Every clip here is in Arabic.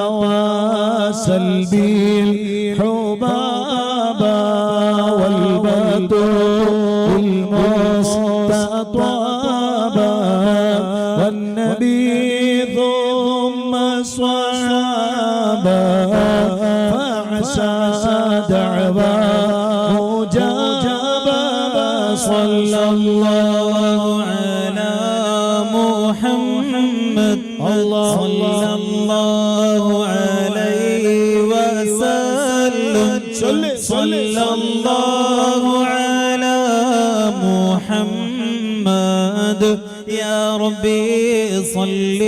نتواصل بالحبابة والبتول المستطابة والنبي ثم صحابة فعسى دعواه مجابة صلى الله صلى الله عليه وسلم صلى الله على محمد يا ربي صل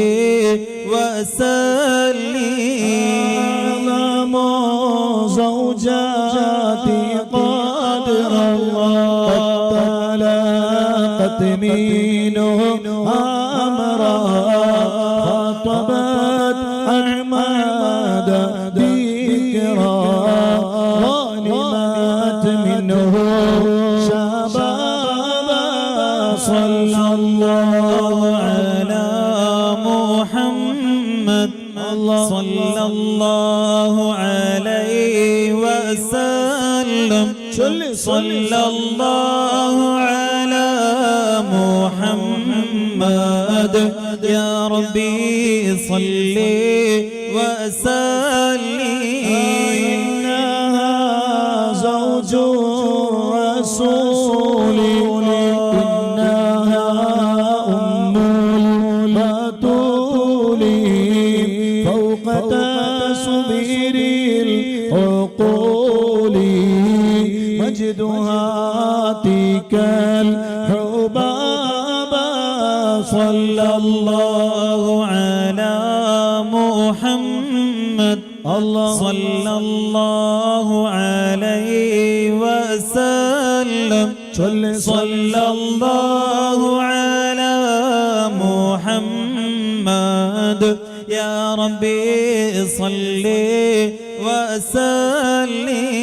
وسلم زوجاتي قدر الله قد تلاقت منه أحمد ذكرا غنمت منه. شبابا صلى الله على محمد صلى الله عليه وسلم. صلى الله على محمد. يا ربي صل وسلم. إنها زوج رسول إنها أم البتول. فوق تصوير العقول. مجدها تلك الحبابة صلى الله على محمد الله صلى الله عليه وسلم. صلى الله على محمد. يا ربي صل وسلم.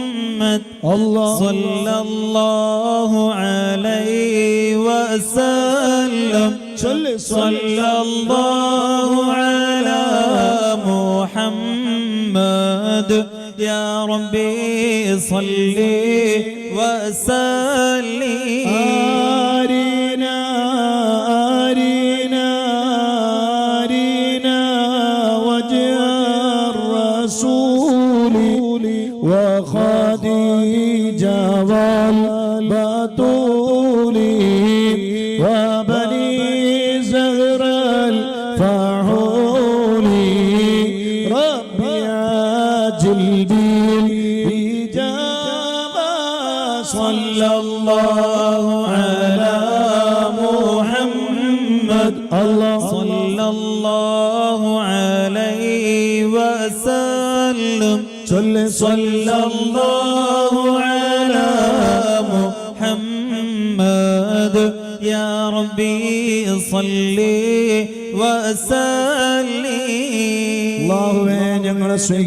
الله صلى الله عليه وسلم صلى الله على محمد يا ربي صل وسلم أرنا أرنا أرنا وجه الرسول وخديجة والبتول وبني زهر الفاعول ربي عجل بالإجابة صلى الله على محمد. الله صلى الله عليه وسلم. صلى الله على يا ربي صلي وسلم الله وين يا